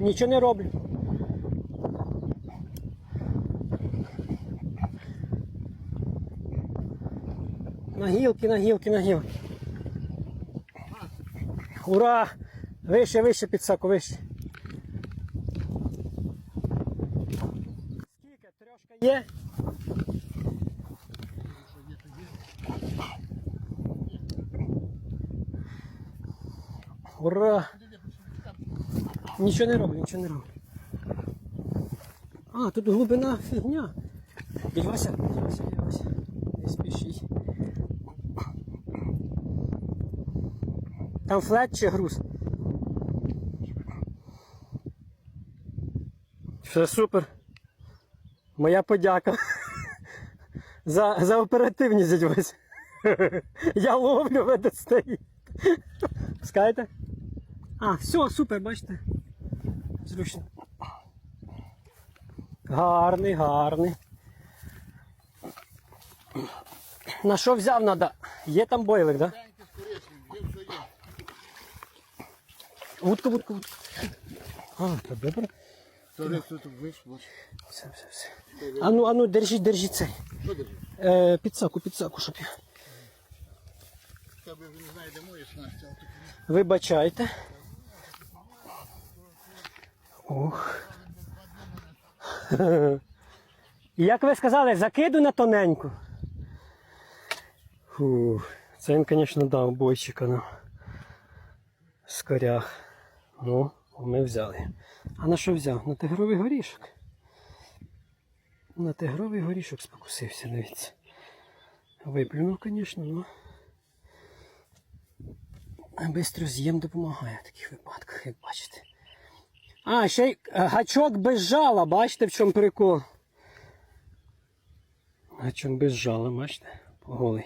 Нічого не роблю. На гілки, на гілки, на гілки. Ура! Вище, вище підсаку, вище. Скільки? Трошка є? Ура! Нічого не роблю, нічого не роблю. А, тут глибина фігня. Вася, дядь Вася. Не спішіть. Там флет чи груз? Все супер. Моя подяка. За, за оперативність, дядь. Я ловлю, ви достаєте. Пускаєте? А, все, супер, бачите. Зручно. Гарний, гарний. На що взяв надо? Є там бойлик, да? Вудка, вудка, вудка. А, то добре. Все, все, все. Ану, ану, держіть, держіть цей. Е, підсаку, підсаку, щоб я. Тебе вже не знаю, де мої снасті, а тут Вибачайте. Ох. Як ви сказали, закиду на тоненьку. Фу, це він, звісно, дав бойчика на скорях. Ну, ми взяли. А на що взяв? На тигровий горішок. На тигровий горішок спокусився, дивіться. Виплюнув, звісно, ну. Бистро з'їм допомагає в таких випадках, як бачите. А, ще й е, гачок без жала, бачите, в чому прикол? Гачок без жала, бачите? Голий.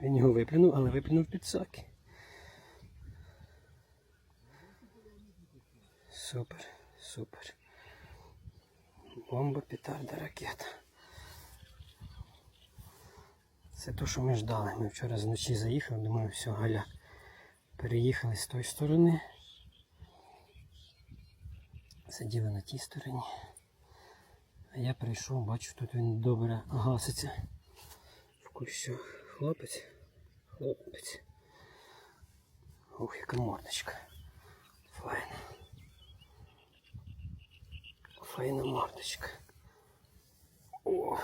Він його виплюнув, але виплюнув під соки. Супер, супер. Бомба, петарда, ракета. Це те, що ми ждали. Ми вчора зночі заїхали, думаю, все, галя. Переїхали з тої сторони. Сиділи на тій стороні. А я прийшов, бачу, тут він добре гаситься. В кущах. Хлопець. Хлопець. Ух, яка мордочка. Файна. Файна мордочка. О.